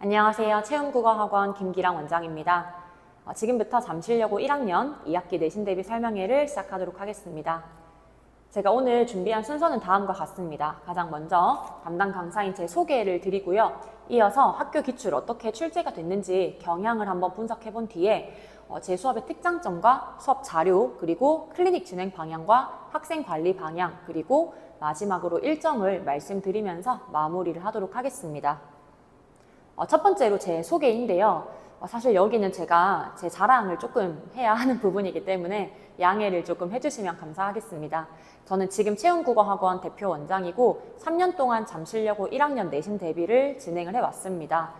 안녕하세요. 체험국어학원 김기랑 원장입니다. 어, 지금부터 잠실여고 1학년 2학기 내신 대비 설명회를 시작하도록 하겠습니다. 제가 오늘 준비한 순서는 다음과 같습니다. 가장 먼저 담당 강사인 제 소개를 드리고요. 이어서 학교 기출 어떻게 출제가 됐는지 경향을 한번 분석해 본 뒤에 어, 제 수업의 특장점과 수업 자료 그리고 클리닉 진행 방향과 학생 관리 방향 그리고 마지막으로 일정을 말씀드리면서 마무리를 하도록 하겠습니다. 어, 첫 번째로 제 소개인데요. 어, 사실 여기는 제가 제 자랑을 조금 해야 하는 부분이기 때문에 양해를 조금 해주시면 감사하겠습니다. 저는 지금 체험국어학원 대표 원장이고 3년 동안 잠실여고 1학년 내신 대비를 진행을 해왔습니다.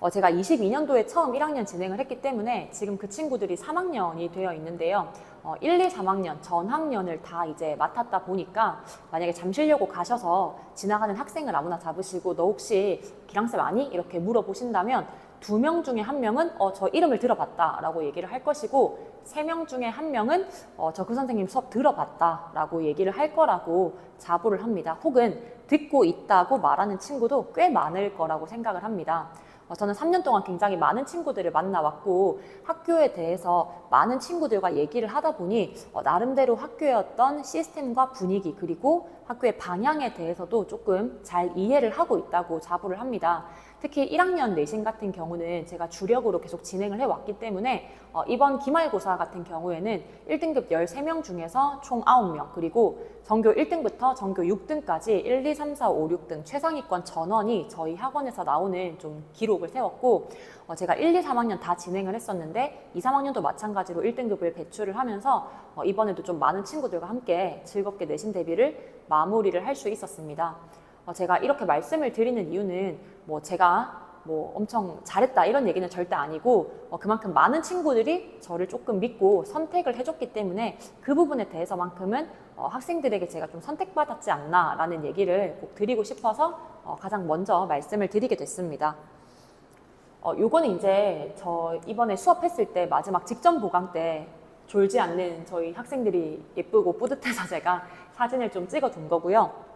어, 제가 22년도에 처음 1학년 진행을 했기 때문에 지금 그 친구들이 3학년이 되어 있는데요. 어, 1, 2, 3학년 전 학년을 다 이제 맡았다 보니까 만약에 잠실여고 가셔서 지나가는 학생을 아무나 잡으시고 너 혹시 기랑쌤 아니? 이렇게 물어보신다면 두 명 중에 한 명은 어, 저 이름을 들어봤다 라고 얘기를 할 것이고 세 명 중에 한 명은 어, 저 그 선생님 수업 들어봤다 라고 얘기를 할 거라고 자부를 합니다. 혹은 듣고 있다고 말하는 친구도 꽤 많을 거라고 생각을 합니다. 어, 저는 3년 동안 굉장히 많은 친구들을 만나왔고 학교에 대해서 많은 친구들과 얘기를 하다 보니 어, 나름대로 학교의 어떤 시스템과 분위기 그리고 학교의 방향에 대해서도 조금 잘 이해를 하고 있다고 자부를 합니다. 특히 1학년 내신 같은 경우는 제가 주력으로 계속 진행을 해왔기 때문에 어, 이번 기말고사 같은 경우에는 1등급 13명 중에서 총 9명 그리고 전교 1등부터 전교 6등까지 1, 2, 3, 4, 5, 6등 최상위권 전원이 저희 학원에서 나오는 좀 기록을 세웠고 어, 제가 1, 2, 3학년 다 진행을 했었는데 2, 3학년도 마찬가지로 1등급을 배출을 하면서 어, 이번에도 좀 많은 친구들과 함께 즐겁게 내신 대비를 마무리를 할 수 있었습니다. 어, 제가 이렇게 말씀을 드리는 이유는 뭐 제가 뭐 엄청 잘했다 이런 얘기는 절대 아니고 어, 그만큼 많은 친구들이 저를 조금 믿고 선택을 해줬기 때문에 그 부분에 대해서만큼은 어, 학생들에게 제가 좀 선택받았지 않나라는 얘기를 꼭 드리고 싶어서 어, 가장 먼저 말씀을 드리게 됐습니다. 어, 요거는 이제 저 이번에 수업했을 때 마지막 직전 보강 때 졸지 않는 저희 학생들이 예쁘고 뿌듯해서 제가 사진을 좀 찍어 둔 거고요.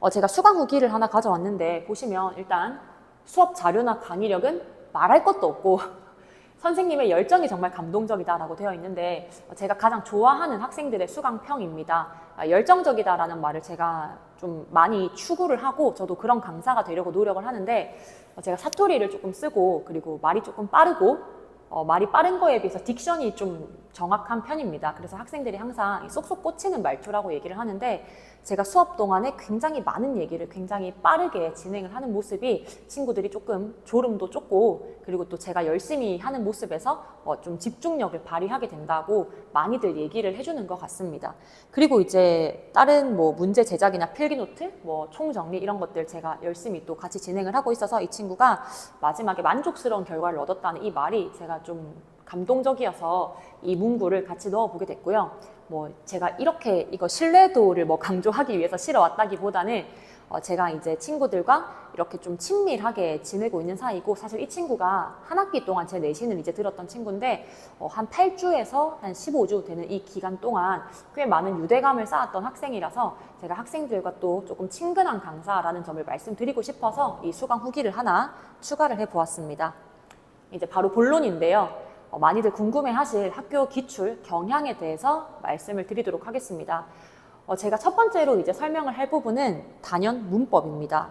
어, 제가 수강 후기를 하나 가져왔는데 보시면 일단 수업 자료나 강의력은 말할 것도 없고 선생님의 열정이 정말 감동적이다라고 되어 있는데 어, 제가 가장 좋아하는 학생들의 수강평입니다. 아, 열정적이다라는 말을 제가 좀 많이 추구를 하고 저도 그런 강사가 되려고 노력을 하는데 어, 제가 사투리를 조금 쓰고 그리고 말이 조금 빠르고 어, 말이 빠른 거에 비해서 딕션이 좀 정확한 편입니다. 그래서 학생들이 항상 쏙쏙 꽂히는 말투라고 얘기를 하는데 제가 수업 동안에 굉장히 많은 얘기를 굉장히 빠르게 진행을 하는 모습이 친구들이 조금 졸음도 쫓고 그리고 또 제가 열심히 하는 모습에서 어, 좀 집중력을 발휘하게 된다고 많이들 얘기를 해주는 것 같습니다. 그리고 이제 다른 뭐 문제 제작이나 필기노트, 뭐 총정리 이런 것들 제가 열심히 또 같이 진행을 하고 있어서 이 친구가 마지막에 만족스러운 결과를 얻었다는 이 말이 제가 좀 감동적이어서 이 문구를 같이 넣어보게 됐고요. 뭐 제가 이렇게 이거 신뢰도를 뭐 강조하기 위해서 실어왔다기보다는 어 제가 이제 친구들과 이렇게 좀 친밀하게 지내고 있는 사이고 사실 이 친구가 한 학기 동안 제 내신을 이제 들었던 친구인데 어 한 8주에서 한 15주 되는 이 기간 동안 꽤 많은 유대감을 쌓았던 학생이라서 제가 학생들과 또 조금 친근한 강사라는 점을 말씀드리고 싶어서 이 수강 후기를 하나 추가를 해 보았습니다. 이제 바로 본론인데요. 어, 많이들 궁금해하실 학교 기출 경향에 대해서 말씀을 드리도록 하겠습니다. 어, 제가 첫 번째로 이제 설명을 할 부분은 단연 문법입니다.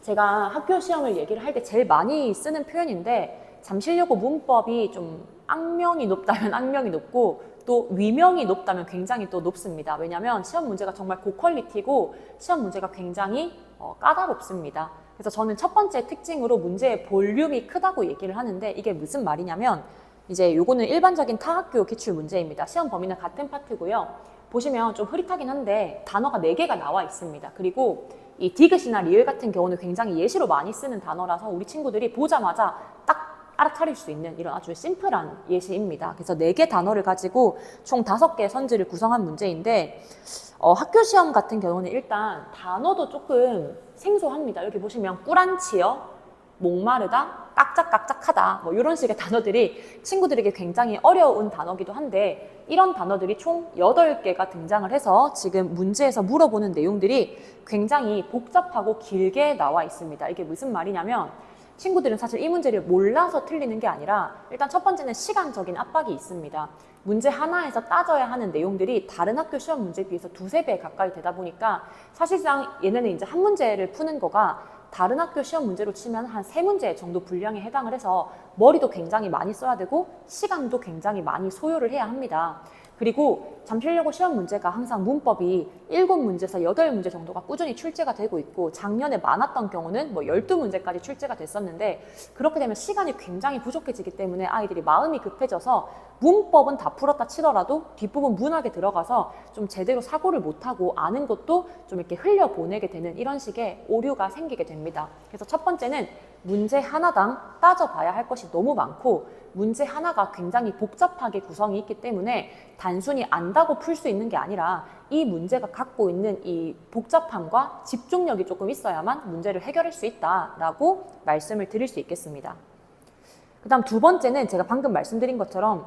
제가 학교 시험을 얘기를 할 때 제일 많이 쓰는 표현인데 잠실여고 문법이 좀 악명이 높다면 악명이 높고 또 위명이 높다면 굉장히 또 높습니다. 왜냐하면 시험 문제가 정말 고퀄리티고 시험 문제가 굉장히 어, 까다롭습니다. 그래서 저는 첫 번째 특징으로 문제의 볼륨이 크다고 얘기를 하는데 이게 무슨 말이냐면 이제 요거는 일반적인 타학교 기출 문제입니다. 시험 범위는 같은 파트고요. 보시면 좀 흐릿하긴 한데 단어가 4개가 나와 있습니다. 그리고 이 디귿이나 리을 같은 경우는 굉장히 예시로 많이 쓰는 단어라서 우리 친구들이 보자마자 딱 알아차릴 수 있는 이런 아주 심플한 예시입니다. 그래서 4개 단어를 가지고 총 5개의 선지를 구성한 문제인데 어, 학교 시험 같은 경우는 일단 단어도 조금 생소합니다. 여기 보시면 꾸란치어, 목마르다, 깍짝깍짝하다 뭐 이런 식의 단어들이 친구들에게 굉장히 어려운 단어기도 한데 이런 단어들이 총 8개가 등장을 해서 지금 문제에서 물어보는 내용들이 굉장히 복잡하고 길게 나와 있습니다. 이게 무슨 말이냐면 친구들은 사실 이 문제를 몰라서 틀리는 게 아니라 일단 첫 번째는 시간적인 압박이 있습니다. 문제 하나에서 따져야 하는 내용들이 다른 학교 시험 문제에 비해서 두세 배 가까이 되다 보니까 사실상 얘네는 이제 한 문제를 푸는 거가 다른 학교 시험 문제로 치면 한 세 문제 정도 분량에 해당을 해서 머리도 굉장히 많이 써야 되고 시간도 굉장히 많이 소요를 해야 합니다. 그리고 잠실여고 시험 문제가 항상 문법이 7문제에서 8문제 정도가 꾸준히 출제가 되고 있고 작년에 많았던 경우는 뭐 12문제까지 출제가 됐었는데 그렇게 되면 시간이 굉장히 부족해지기 때문에 아이들이 마음이 급해져서 문법은 다 풀었다 치더라도 뒷부분 문학에 들어가서 좀 제대로 사고를 못하고 아는 것도 좀 이렇게 흘려보내게 되는 이런 식의 오류가 생기게 됩니다. 그래서 첫 번째는 문제 하나당 따져봐야 할 것이 너무 많고 문제 하나가 굉장히 복잡하게 구성이 있기 때문에 단순히 안다고 풀 수 있는 게 아니라 이 문제가 갖고 있는 이 복잡함과 집중력이 조금 있어야만 문제를 해결할 수 있다라고 말씀을 드릴 수 있겠습니다. 그 다음 두 번째는 제가 방금 말씀드린 것처럼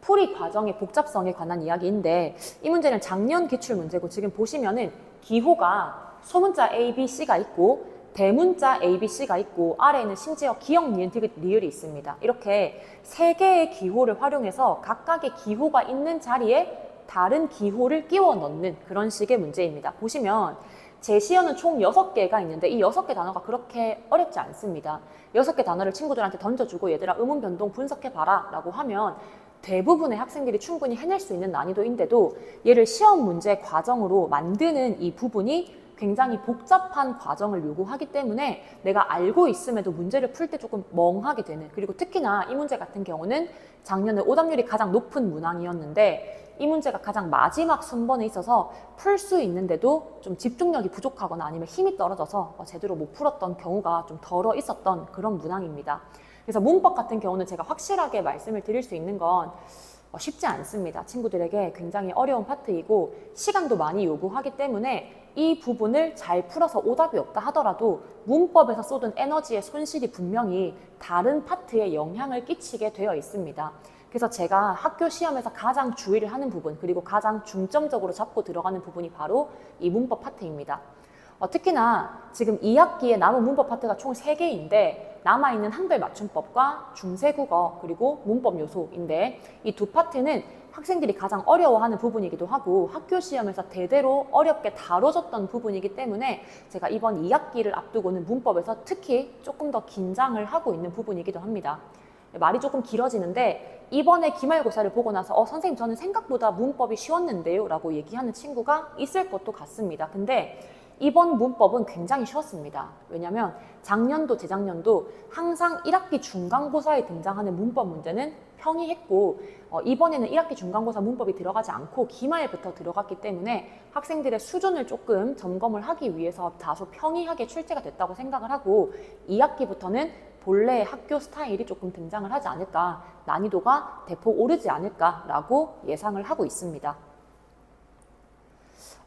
풀이 과정의 복잡성에 관한 이야기인데 이 문제는 작년 기출 문제고 지금 보시면은 기호가 소문자 A, B, C가 있고 대문자 A, B, C가 있고 아래에는 심지어 기억, 니은, 디귿, 리을이 있습니다. 이렇게 세 개의 기호를 활용해서 각각의 기호가 있는 자리에 다른 기호를 끼워 넣는 그런 식의 문제입니다. 보시면 제시어는 총 6개가 있는데 이 6개 단어가 그렇게 어렵지 않습니다. 6개 단어를 친구들한테 던져주고 얘들아 음운 변동 분석해봐라 라고 하면 대부분의 학생들이 충분히 해낼 수 있는 난이도인데도 얘를 시험 문제 과정으로 만드는 이 부분이 굉장히 복잡한 과정을 요구하기 때문에 내가 알고 있음에도 문제를 풀 때 조금 멍하게 되는 그리고 특히나 이 문제 같은 경우는 작년에 오답률이 가장 높은 문항이었는데 이 문제가 가장 마지막 순번에 있어서 풀 수 있는데도 좀 집중력이 부족하거나 아니면 힘이 떨어져서 어, 제대로 못 풀었던 경우가 좀 덜어 있었던 그런 문항입니다. 그래서 문법 같은 경우는 제가 확실하게 말씀을 드릴 수 있는 건 어, 쉽지 않습니다. 친구들에게 굉장히 어려운 파트이고 시간도 많이 요구하기 때문에 이 부분을 잘 풀어서 오답이 없다 하더라도 문법에서 쏟은 에너지의 손실이 분명히 다른 파트에 영향을 끼치게 되어 있습니다. 그래서 제가 학교 시험에서 가장 주의를 하는 부분 그리고 가장 중점적으로 잡고 들어가는 부분이 바로 이 문법 파트입니다. 어, 특히나 지금 2학기에 남은 문법 파트가 총 3개인데 남아있는 한글 맞춤법과 중세국어 그리고 문법 요소인데 이 두 파트는 학생들이 가장 어려워하는 부분이기도 하고 학교 시험에서 대대로 어렵게 다뤄졌던 부분이기 때문에 제가 이번 2학기를 앞두고는 문법에서 특히 조금 더 긴장을 하고 있는 부분이기도 합니다. 말이 조금 길어지는데 이번에 기말고사를 보고 나서 어 선생님 저는 생각보다 문법이 쉬웠는데요 라고 얘기하는 친구가 있을 것도 같습니다. 근데 이번 문법은 굉장히 쉬웠습니다. 왜냐하면 작년도 재작년도 항상 1학기 중간고사에 등장하는 문법 문제는 평이했고 어, 이번에는 1학기 중간고사 문법이 들어가지 않고 기말부터 들어갔기 때문에 학생들의 수준을 조금 점검을 하기 위해서 다소 평이하게 출제가 됐다고 생각을 하고 2학기부터는 본래의 학교 스타일이 조금 등장을 하지 않을까 난이도가 대폭 오르지 않을까라고 예상을 하고 있습니다.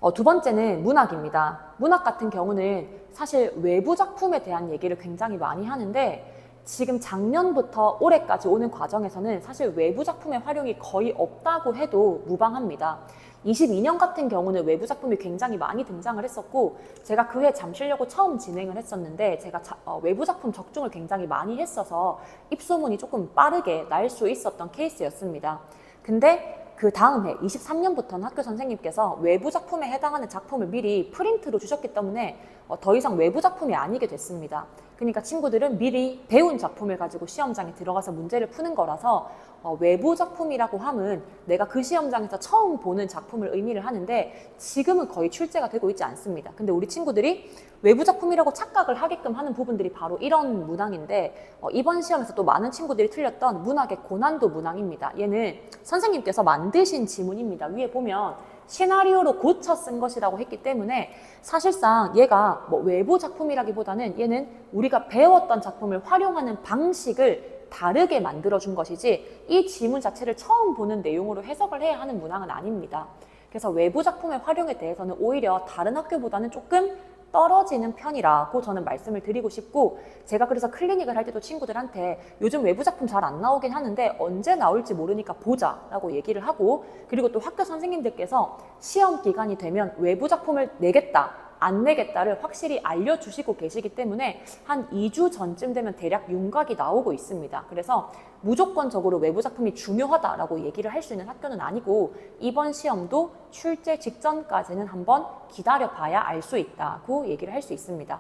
어, 두 번째는 문학입니다. 문학 같은 경우는 사실 외부 작품에 대한 얘기를 굉장히 많이 하는데 지금 작년부터 올해까지 오는 과정에서는 사실 외부 작품의 활용이 거의 없다고 해도 무방합니다. 22년 같은 경우는 외부 작품이 굉장히 많이 등장을 했었고 제가 그해 잠실려고 처음 진행을 했었는데 제가 자, 어, 외부 작품 적중을 굉장히 많이 했어서 입소문이 조금 빠르게 날 수 있었던 케이스였습니다. 근데 그 다음 해 23년부터는 학교 선생님께서 외부 작품에 해당하는 작품을 미리 프린트로 주셨기 때문에 어, 더 이상 외부 작품이 아니게 됐습니다. 그러니까 친구들은 미리 배운 작품을 가지고 시험장에 들어가서 문제를 푸는 거라서 어, 외부 작품이라고 함은 내가 그 시험장에서 처음 보는 작품을 의미를 하는데 지금은 거의 출제가 되고 있지 않습니다. 근데 우리 친구들이 외부 작품이라고 착각을 하게끔 하는 부분들이 바로 이런 문항인데 어, 이번 시험에서 또 많은 친구들이 틀렸던 문학의 고난도 문항입니다. 얘는 선생님께서 만드신 지문입니다. 위에 보면 시나리오로 고쳐 쓴 것이라고 했기 때문에 사실상 얘가 뭐 외부 작품이라기보다는 얘는 우리가 배웠던 작품을 활용하는 방식을 다르게 만들어준 것이지 이 지문 자체를 처음 보는 내용으로 해석을 해야 하는 문항은 아닙니다. 그래서 외부 작품의 활용에 대해서는 오히려 다른 학교보다는 조금 떨어지는 편이라고 저는 말씀을 드리고 싶고 제가 그래서 클리닉을 할 때도 친구들한테 요즘 외부 작품 잘 안 나오긴 하는데 언제 나올지 모르니까 보자라고 얘기를 하고 그리고 또 학교 선생님들께서 시험 기간이 되면 외부 작품을 내겠다 안 내겠다를 확실히 알려주시고 계시기 때문에 한 2주 전쯤 되면 대략 윤곽이 나오고 있습니다. 그래서 무조건적으로 외부 작품이 중요하다라고 얘기를 할 수 있는 학교는 아니고 이번 시험도 출제 직전까지는 한번 기다려봐야 알 수 있다고 얘기를 할 수 있습니다.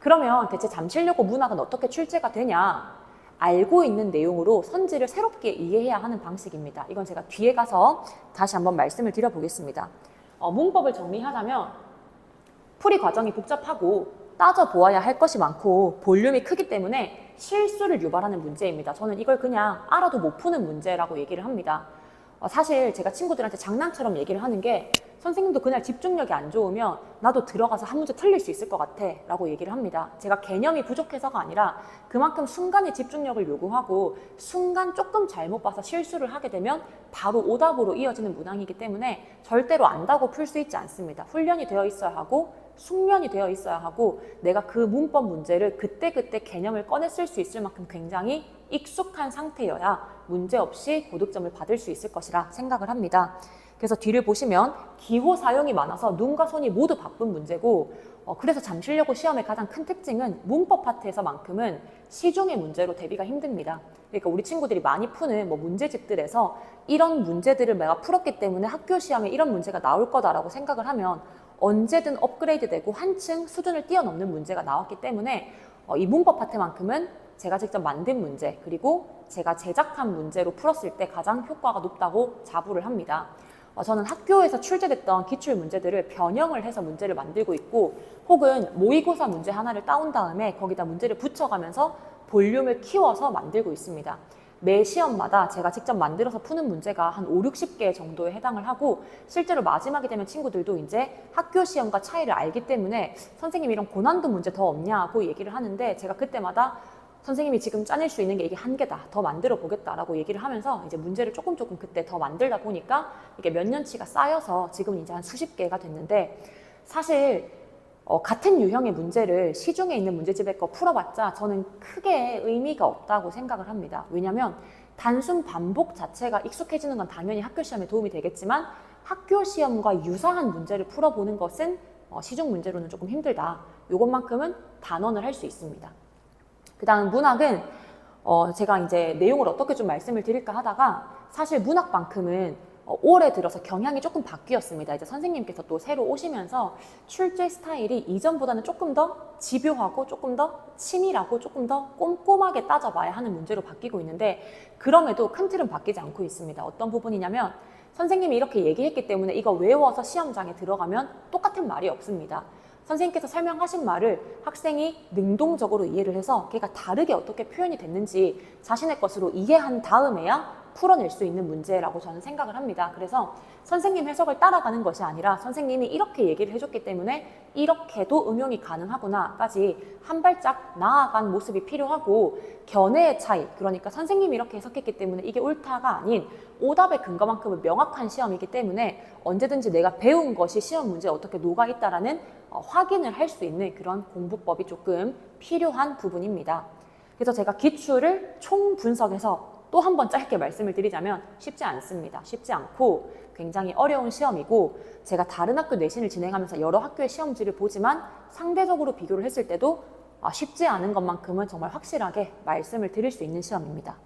그러면 대체 잠실여고 문학은 어떻게 출제가 되냐? 알고 있는 내용으로 선지를 새롭게 이해해야 하는 방식입니다. 이건 제가 뒤에 가서 다시 한번 말씀을 드려보겠습니다. 어, 문법을 정리하자면 풀이 과정이 복잡하고 따져보아야 할 것이 많고 볼륨이 크기 때문에 실수를 유발하는 문제입니다. 저는 이걸 그냥 알아도 못 푸는 문제라고 얘기를 합니다. 어, 사실 제가 친구들한테 장난처럼 얘기를 하는 게 선생님도 그날 집중력이 안 좋으면 나도 들어가서 한 문제 틀릴 수 있을 것 같아 라고 얘기를 합니다. 제가 개념이 부족해서가 아니라 그만큼 순간의 집중력을 요구하고 순간 조금 잘못 봐서 실수를 하게 되면 바로 오답으로 이어지는 문항이기 때문에 절대로 안다고 풀 수 있지 않습니다. 훈련이 되어 있어야 하고 숙련이 되어 있어야 하고 내가 그 문법 문제를 그때그때 개념을 쓸수 있을 만큼 굉장히 익숙한 상태여야 문제없이 고득점을 받을 수 있을 것이라 생각을 합니다. 그래서 뒤를 보시면 기호 사용이 많아서 눈과 손이 모두 바쁜 문제고 어, 그래서 잠실여고 시험의 가장 큰 특징은 문법 파트에서만큼은 시중의 문제로 대비가 힘듭니다. 그러니까 우리 친구들이 많이 푸는 뭐 문제집들에서 이런 문제들을 내가 풀었기 때문에 학교 시험에 이런 문제가 나올 거다라고 생각을 하면 언제든 업그레이드 되고 한층 수준을 뛰어넘는 문제가 나왔기 때문에 어, 이 문법 파트만큼은 제가 직접 만든 문제 그리고 제가 제작한 문제로 풀었을 때 가장 효과가 높다고 자부를 합니다. 어, 저는 학교에서 출제됐던 기출 문제들을 변형을 해서 문제를 만들고 있고 혹은 모의고사 문제 하나를 따온 다음에 거기다 문제를 붙여가면서 볼륨을 키워서 만들고 있습니다. 매 시험마다 제가 직접 만들어서 푸는 문제가 한 5, 60개 정도에 해당을 하고 실제로 마지막이 되면 친구들도 이제 학교 시험과 차이를 알기 때문에 선생님 이런 고난도 문제 더 없냐고 얘기를 하는데 제가 그때마다 선생님이 지금 짜낼 수 있는 게 이게 한 개다. 더 만들어 보겠다라고 얘기를 하면서 이제 문제를 조금 조금 그때 더 만들다 보니까 이게 몇 년치가 쌓여서 지금은 이제 한 수십 개가 됐는데 사실 어, 같은 유형의 문제를 시중에 있는 문제집에 거 풀어봤자 저는 크게 의미가 없다고 생각을 합니다. 왜냐하면 단순 반복 자체가 익숙해지는 건 당연히 학교 시험에 도움이 되겠지만 학교 시험과 유사한 문제를 풀어보는 것은 어, 시중 문제로는 조금 힘들다. 이것만큼은 단언을 할 수 있습니다. 그 다음 문학은 어, 제가 이제 내용을 어떻게 좀 말씀을 드릴까 하다가 사실 문학만큼은 어, 올해 들어서 경향이 조금 바뀌었습니다. 이제 선생님께서 또 새로 오시면서 출제 스타일이 이전보다는 조금 더 집요하고 조금 더 치밀하고 조금 더 꼼꼼하게 따져봐야 하는 문제로 바뀌고 있는데 그럼에도 큰 틀은 바뀌지 않고 있습니다. 어떤 부분이냐면 선생님이 이렇게 얘기했기 때문에 이거 외워서 시험장에 들어가면 똑같은 말이 없습니다. 선생님께서 설명하신 말을 학생이 능동적으로 이해를 해서 걔가 다르게 어떻게 표현이 됐는지 자신의 것으로 이해한 다음에야 풀어낼 수 있는 문제라고 저는 생각을 합니다. 그래서 선생님 해석을 따라가는 것이 아니라 선생님이 이렇게 얘기를 해줬기 때문에 이렇게도 응용이 가능하구나까지 한 발짝 나아간 모습이 필요하고 견해의 차이, 그러니까 선생님이 이렇게 해석했기 때문에 이게 옳다가 아닌 오답의 근거만큼은 명확한 시험이기 때문에 언제든지 내가 배운 것이 시험 문제에 어떻게 녹아있다라는 어, 확인을 할 수 있는 그런 공부법이 조금 필요한 부분입니다. 그래서 제가 기출을 총 분석해서 또 한 번 짧게 말씀을 드리자면 쉽지 않습니다. 쉽지 않고 굉장히 어려운 시험이고 제가 다른 학교 내신을 진행하면서 여러 학교의 시험지를 보지만 상대적으로 비교를 했을 때도 아, 쉽지 않은 것만큼은 정말 확실하게 말씀을 드릴 수 있는 시험입니다.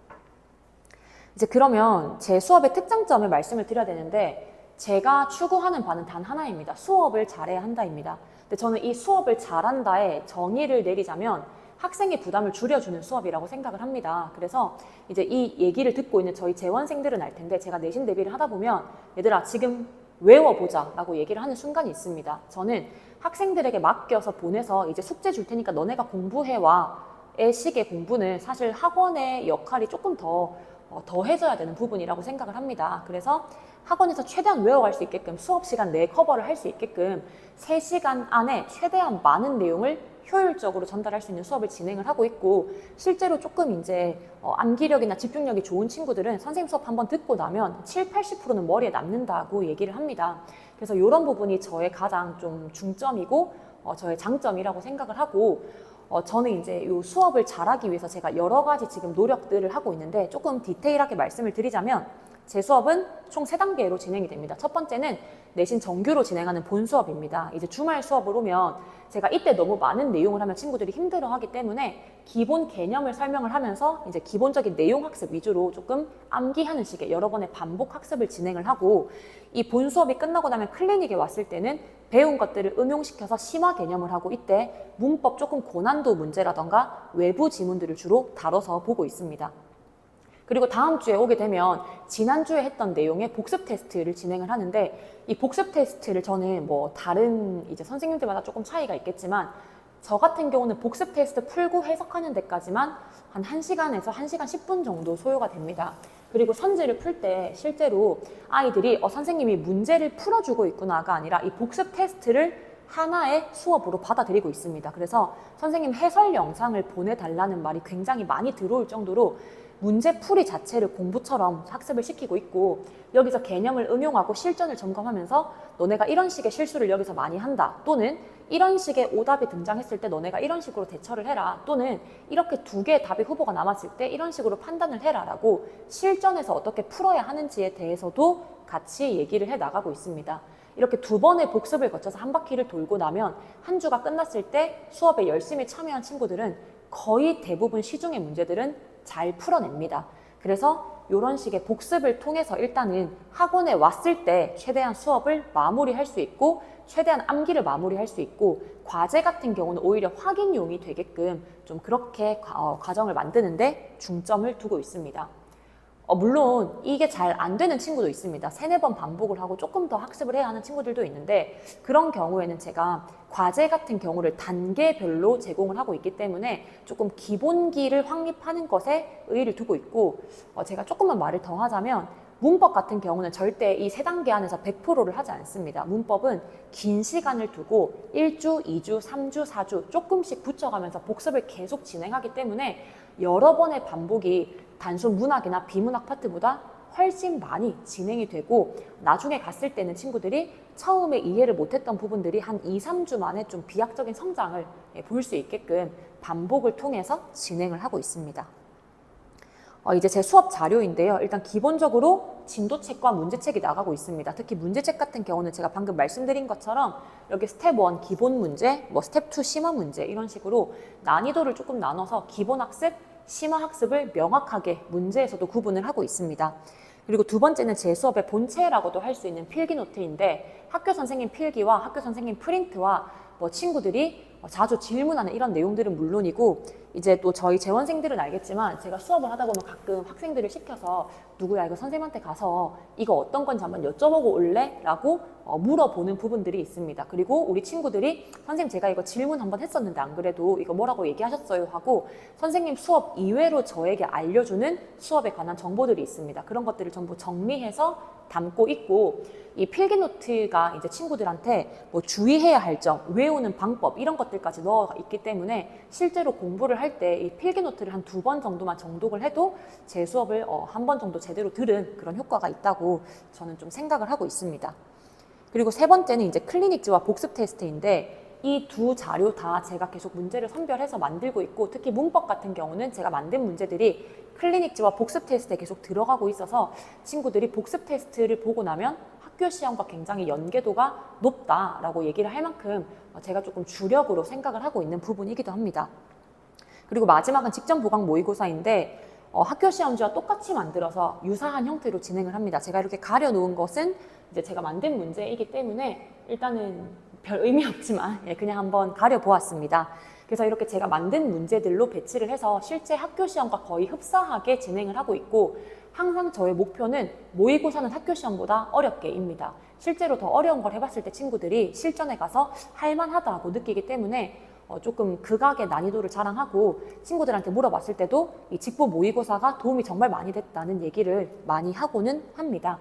이제 그러면 제 수업의 특장점을 말씀을 드려야 되는데 제가 추구하는 바는 단 하나입니다. 수업을 잘해야 한다입니다. 근데 저는 이 수업을 잘한다에 정의를 내리자면 학생의 부담을 줄여주는 수업이라고 생각을 합니다. 그래서 이제 이 얘기를 듣고 있는 저희 재원생들은 알 텐데 제가 내신 대비를 하다 보면 얘들아 지금 외워보자 라고 얘기를 하는 순간이 있습니다. 저는 학생들에게 맡겨서 보내서 이제 숙제 줄 테니까 너네가 공부해와 의 식의 공부는 사실 학원의 역할이 조금 더 어, 더해져야 되는 부분이라고 생각을 합니다. 그래서 학원에서 최대한 외워갈 수 있게끔 수업 시간 내 커버를 할 수 있게끔 3시간 안에 최대한 많은 내용을 효율적으로 전달할 수 있는 수업을 진행을 하고 있고 실제로 조금 이제 어, 암기력이나 집중력이 좋은 친구들은 선생님 수업 한번 듣고 나면 7, 80%는 머리에 남는다고 얘기를 합니다. 그래서 이런 부분이 저의 가장 좀 중점이고 어, 저의 장점이라고 생각을 하고 어, 저는 이제 이 수업을 잘하기 위해서 제가 여러 가지 지금 노력들을 하고 있는데 조금 디테일하게 말씀을 드리자면 제 수업은 총 세단계로 진행이 됩니다. 첫 번째는 내신 정규로 진행하는 본 수업입니다. 이제 주말 수업을 오면 제가 이때 너무 많은 내용을 하면 친구들이 힘들어 하기 때문에 기본 개념을 설명을 하면서 이제 기본적인 내용 학습 위주로 조금 암기하는 식의 여러 번의 반복 학습을 진행을 하고 이 본 수업이 끝나고 나면 클리닉에 왔을 때는 배운 것들을 응용시켜서 심화 개념을 하고 이때 문법 조금 고난도 문제라던가 외부 지문들을 주로 다뤄서 보고 있습니다. 그리고 다음 주에 오게 되면 지난주에 했던 내용의 복습 테스트를 진행을 하는데 이 복습 테스트를 저는 뭐 다른 이제 선생님들마다 조금 차이가 있겠지만 저 같은 경우는 복습 테스트 풀고 해석하는 데까지만 한 1시간에서 1시간 10분 정도 소요가 됩니다. 그리고 선지를 풀 때 실제로 아이들이 어, 선생님이 문제를 풀어주고 있구나가 아니라 이 복습 테스트를 하나의 수업으로 받아들이고 있습니다. 그래서 선생님 해설 영상을 보내달라는 말이 굉장히 많이 들어올 정도로 문제 풀이 자체를 공부처럼 학습을 시키고 있고 여기서 개념을 응용하고 실전을 점검하면서 너네가 이런 식의 실수를 여기서 많이 한다 또는 이런 식의 오답이 등장했을 때 너네가 이런 식으로 대처를 해라 또는 이렇게 두 개의 답의 후보가 남았을 때 이런 식으로 판단을 해라 라고 실전에서 어떻게 풀어야 하는지에 대해서도 같이 얘기를 해 나가고 있습니다. 이렇게 두 번의 복습을 거쳐서 한 바퀴를 돌고 나면 한 주가 끝났을 때 수업에 열심히 참여한 친구들은 거의 대부분 시중의 문제들은 잘 풀어냅니다. 그래서 이런 식의 복습을 통해서 일단은 학원에 왔을 때 최대한 수업을 마무리할 수 있고 최대한 암기를 마무리할 수 있고 과제 같은 경우는 오히려 확인용이 되게끔 좀 그렇게 과- 어, 과정을 만드는데 중점을 두고 있습니다. 어, 물론 이게 잘 안 되는 친구도 있습니다. 세네 번 반복을 하고 조금 더 학습을 해야 하는 친구들도 있는데 그런 경우에는 제가 과제 같은 경우를 단계별로 제공을 하고 있기 때문에 조금 기본기를 확립하는 것에 의의를 두고 있고 어, 제가 조금만 말을 더 하자면 문법 같은 경우는 절대 이 세 단계 안에서 100%를 하지 않습니다. 문법은 긴 시간을 두고 1주, 2주, 3주, 4주 조금씩 붙여가면서 복습을 계속 진행하기 때문에 여러 번의 반복이 단순 문학이나 비문학 파트보다 훨씬 많이 진행이 되고 나중에 갔을 때는 친구들이 처음에 이해를 못했던 부분들이 한 2, 3주 만에 좀 비약적인 성장을 예, 볼수 있게끔 반복을 통해서 진행을 하고 있습니다. 어, 이제 제 수업 자료인데요. 일단 기본적으로 진도책과 문제책이 나가고 있습니다. 특히 문제책 같은 경우는 제가 방금 말씀드린 것처럼 여기 스텝 1 기본 문제, 뭐 스텝 2 심화 문제 이런 식으로 난이도를 조금 나눠서 기본 학습, 심화 학습을 명확하게 문제에서도 구분을 하고 있습니다. 그리고 두 번째는 제 수업의 본체라고도 할 수 있는 필기 노트인데 학교 선생님 필기와 학교 선생님 프린트와 뭐 친구들이 자주 질문하는 이런 내용들은 물론이고 이제 또 저희 재원생들은 알겠지만 제가 수업을 하다 보면 가끔 학생들을 시켜서 누구야 이거 선생님한테 가서 이거 어떤 건지 한번 여쭤보고 올래? 라고 어, 물어보는 부분들이 있습니다. 그리고 우리 친구들이 선생님 제가 이거 질문 한번 했었는데 안 그래도 이거 뭐라고 얘기하셨어요 하고 선생님 수업 이외로 저에게 알려주는 수업에 관한 정보들이 있습니다. 그런 것들을 전부 정리해서 담고 있고 이 필기 노트가 이제 친구들한테 뭐 주의해야 할 점, 외우는 방법 이런 것들 까지 넣어 있기 때문에 실제로 공부를 할 때 이 필기 노트를 한 두 번 정도만 정독을 해도 제 수업을 어, 한 번 정도 제대로 들은 그런 효과가 있다고 저는 좀 생각을 하고 있습니다. 그리고 세 번째는 이제 클리닉지와 복습 테스트인데 이 두 자료 다 제가 계속 문제를 선별해서 만들고 있고 특히 문법 같은 경우는 제가 만든 문제들이 클리닉지와 복습 테스트에 계속 들어가고 있어서 친구들이 복습 테스트를 보고 나면 학교 시험과 굉장히 연계도가 높다라고 얘기를 할 만큼 제가 조금 주력으로 생각을 하고 있는 부분이기도 합니다. 그리고 마지막은 직전 보강 모의고사인데 어, 학교 시험지와 똑같이 만들어서 유사한 형태로 진행을 합니다. 제가 이렇게 가려놓은 것은 이제 제가 만든 문제이기 때문에 일단은 별 의미 없지만 예, 그냥 한번 가려보았습니다. 그래서 이렇게 제가 만든 문제들로 배치를 해서 실제 학교 시험과 거의 흡사하게 진행을 하고 있고 항상 저의 목표는 모의고사는 학교 시험보다 어렵게입니다. 실제로 더 어려운 걸 해봤을 때 친구들이 실전에 가서 할만하다고 느끼기 때문에 어, 조금 극악의 난이도를 자랑하고 친구들한테 물어봤을 때도 이 직보 모의고사가 도움이 정말 많이 됐다는 얘기를 많이 하고는 합니다.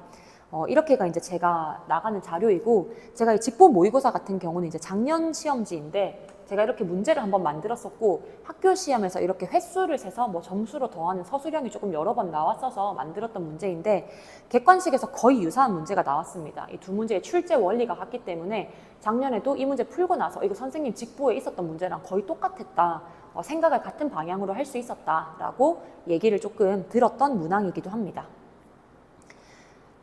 어, 이렇게가 이제 제가 나가는 자료이고 제가 이 직보 모의고사 같은 경우는 이제 작년 시험지인데 제가 이렇게 문제를 한번 만들었었고 학교 시험에서 이렇게 횟수를 세서 뭐 점수로 더하는 서술형이 조금 여러 번 나왔어서 만들었던 문제인데 객관식에서 거의 유사한 문제가 나왔습니다. 이 두 문제의 출제 원리가 같기 때문에 작년에도 이 문제 풀고 나서 이거 선생님 직보에 있었던 문제랑 거의 똑같았다. 어, 생각을 같은 방향으로 할 수 있었다라고 얘기를 조금 들었던 문항이기도 합니다.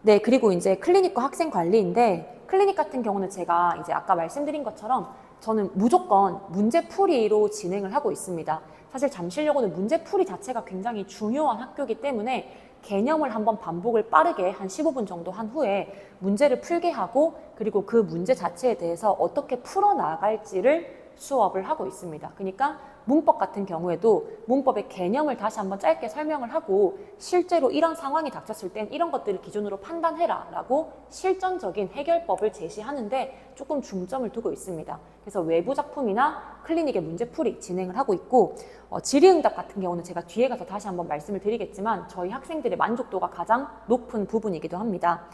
네, 그리고 이제 클리닉과 학생 관리인데 클리닉 같은 경우는 제가 이제 아까 말씀드린 것처럼 저는 무조건 문제풀이로 진행을 하고 있습니다. 사실 잠실여고는 문제풀이 자체가 굉장히 중요한 학교이기 때문에 개념을 한번 반복을 빠르게 한 15분 정도 한 후에 문제를 풀게 하고 그리고 그 문제 자체에 대해서 어떻게 풀어 나갈지를 수업을 하고 있습니다. 그러니까 문법 같은 경우에도 문법의 개념을 다시 한번 짧게 설명을 하고 실제로 이런 상황이 닥쳤을 땐 이런 것들을 기준으로 판단해라 라고 실전적인 해결법을 제시하는데 조금 중점을 두고 있습니다. 그래서 외부 작품이나 클리닉의 문제풀이 진행을 하고 있고 어, 질의응답 같은 경우는 제가 뒤에 가서 다시 한번 말씀을 드리겠지만 저희 학생들의 만족도가 가장 높은 부분이기도 합니다.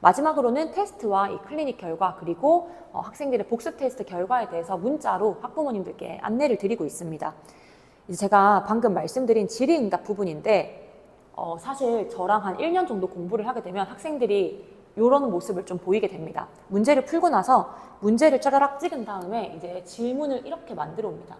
마지막으로는 테스트와 이 클리닉 결과 그리고 어, 학생들의 복습 테스트 결과에 대해서 문자로 학부모님들께 안내를 드리고 있습니다. 이제 제가 방금 말씀드린 질의응답 부분인데 어, 사실 저랑 한 1년 정도 공부를 하게 되면 학생들이 이런 모습을 좀 보이게 됩니다. 문제를 풀고 나서 문제를 짜라락 찍은 다음에 이제 질문을 이렇게 만들어 옵니다.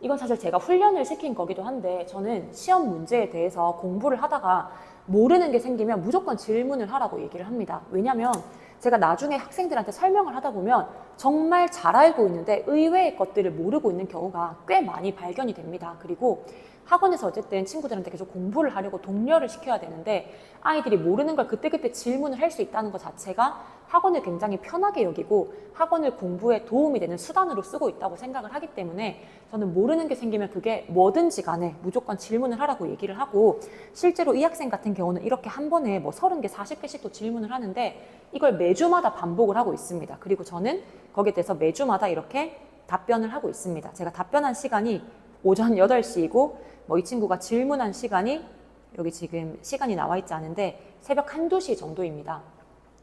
이건 사실 제가 훈련을 시킨 거기도 한데 저는 시험 문제에 대해서 공부를 하다가 모르는 게 생기면 무조건 질문을 하라고 얘기를 합니다. 왜냐면 제가 나중에 학생들한테 설명을 하다 보면 정말 잘 알고 있는데 의외의 것들을 모르고 있는 경우가 꽤 많이 발견이 됩니다. 그리고 학원에서 어쨌든 친구들한테 계속 공부를 하려고 독려를 시켜야 되는데 아이들이 모르는 걸 그때그때 질문을 할 수 있다는 것 자체가 학원을 굉장히 편하게 여기고 학원을 공부에 도움이 되는 수단으로 쓰고 있다고 생각을 하기 때문에 저는 모르는 게 생기면 그게 뭐든지 간에 무조건 질문을 하라고 얘기를 하고 실제로 이 학생 같은 경우는 이렇게 한 번에 뭐 30개, 40개씩도 질문을 하는데 이걸 매주마다 반복을 하고 있습니다. 그리고 저는 거기에 대해서 매주마다 이렇게 답변을 하고 있습니다. 제가 답변한 시간이 오전 8시이고 뭐 이 친구가 질문한 시간이 여기 지금 시간이 나와 있지 않은데 새벽 한두 시 정도입니다.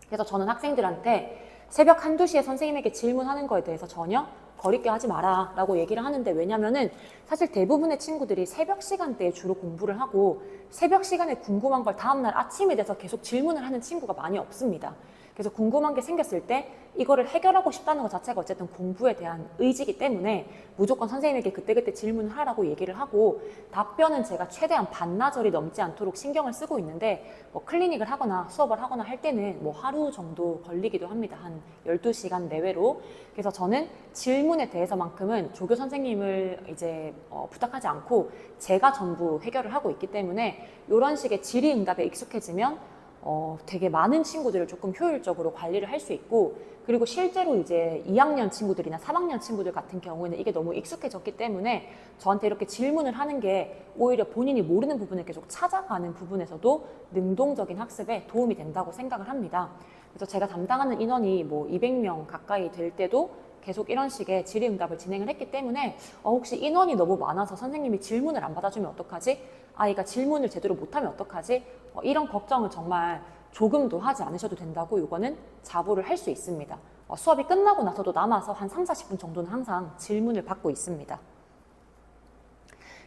그래서 저는 학생들한테 새벽 한두 시에 선생님에게 질문하는 거에 대해서 전혀 거리게 하지 마라 라고 얘기를 하는데 왜냐면은 사실 대부분의 친구들이 새벽 시간대에 주로 공부를 하고 새벽 시간에 궁금한 걸 다음날 아침에 돼서 계속 질문을 하는 친구가 많이 없습니다. 그래서 궁금한 게 생겼을 때 이거를 해결하고 싶다는 것 자체가 어쨌든 공부에 대한 의지이기 때문에 무조건 선생님에게 그때그때 질문을 하라고 얘기를 하고 답변은 제가 최대한 반나절이 넘지 않도록 신경을 쓰고 있는데 뭐 클리닉을 하거나 수업을 하거나 할 때는 뭐 하루 정도 걸리기도 합니다. 한 12시간 내외로. 그래서 저는 질문에 대해서만큼은 조교 선생님을 이제 어, 부탁하지 않고 제가 전부 해결을 하고 있기 때문에 이런 식의 질의응답에 익숙해지면 어, 되게 많은 친구들을 조금 효율적으로 관리를 할 수 있고 그리고 실제로 이제 2학년 친구들이나 3학년 친구들 같은 경우에는 이게 너무 익숙해졌기 때문에 저한테 이렇게 질문을 하는 게 오히려 본인이 모르는 부분을 계속 찾아가는 부분에서도 능동적인 학습에 도움이 된다고 생각을 합니다. 그래서 제가 담당하는 인원이 뭐 200명 가까이 될 때도 계속 이런 식의 질의응답을 진행을 했기 때문에 어, 혹시 인원이 너무 많아서 선생님이 질문을 안 받아주면 어떡하지? 아이가 질문을 제대로 못하면 어떡하지? 어, 이런 걱정을 정말 조금도 하지 않으셔도 된다고 이거는 자부를 할 수 있습니다. 어, 수업이 끝나고 나서도 남아서 한 3, 40분 정도는 항상 질문을 받고 있습니다.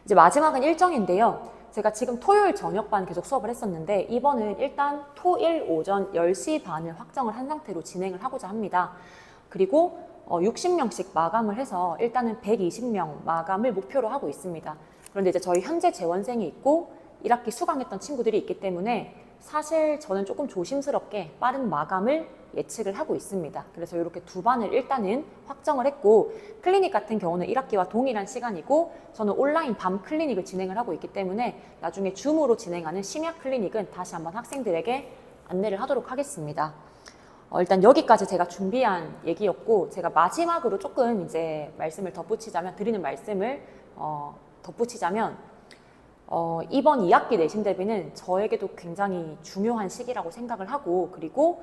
이제 마지막은 일정인데요. 제가 지금 토요일 저녁반 계속 수업을 했었는데 이번은 일단 토일 오전 10시 반을 확정을 한 상태로 진행을 하고자 합니다. 그리고 어, 60명씩 마감을 해서 일단은 120명 마감을 목표로 하고 있습니다. 그런데 이제 저희 현재 재원생이 있고 1학기 수강했던 친구들이 있기 때문에 사실 저는 조금 조심스럽게 빠른 마감을 예측을 하고 있습니다. 그래서 이렇게 두 반을 일단은 확정을 했고 클리닉 같은 경우는 1학기와 동일한 시간이고 저는 온라인 밤 클리닉을 진행을 하고 있기 때문에 나중에 줌으로 진행하는 심야 클리닉은 다시 한번 학생들에게 안내를 하도록 하겠습니다. 어, 일단 여기까지 제가 준비한 얘기였고 제가 마지막으로 조금 이제 말씀을 덧붙이자면 드리는 말씀을 어, 덧붙이자면 어, 이번 2학기 내신 대비는 저에게도 굉장히 중요한 시기라고 생각을 하고 그리고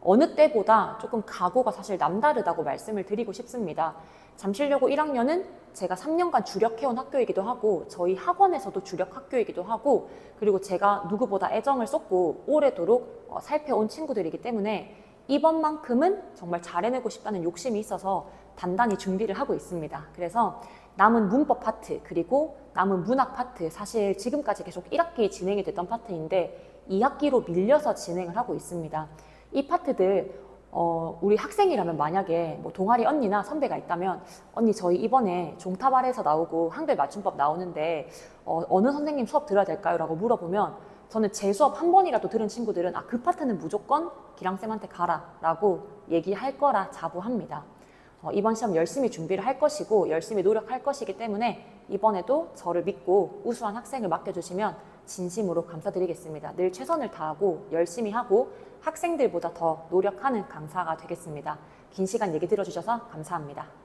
어느 때보다 조금 각오가 사실 남다르다고 말씀을 드리고 싶습니다. 잠실여고 1학년은 제가 3년간 주력해온 학교이기도 하고 저희 학원에서도 주력 학교이기도 하고 그리고 제가 누구보다 애정을 쏟고 오래도록 어, 살펴온 친구들이기 때문에 이번만큼은 정말 잘해내고 싶다는 욕심이 있어서 단단히 준비를 하고 있습니다. 그래서 남은 문법 파트 그리고 남은 문학 파트 사실 지금까지 계속 1학기 진행이 됐던 파트인데 2학기로 밀려서 진행을 하고 있습니다. 이 파트들 어, 우리 학생이라면 만약에 뭐 동아리 언니나 선배가 있다면 언니 저희 이번에 종탑 아래에서 나오고 한글 맞춤법 나오는데 어, 어느 선생님 수업 들어야 될까요? 라고 물어보면 저는 제 수업 한 번이라도 들은 친구들은 아, 그 파트는 무조건 기랑쌤한테 가라 라고 얘기할 거라 자부합니다. 어, 이번 시험 열심히 준비를 할 것이고 열심히 노력할 것이기 때문에 이번에도 저를 믿고 우수한 학생을 맡겨주시면 진심으로 감사드리겠습니다. 늘 최선을 다하고 열심히 하고 학생들보다 더 노력하는 강사가 되겠습니다. 긴 시간 얘기 들어주셔서 감사합니다.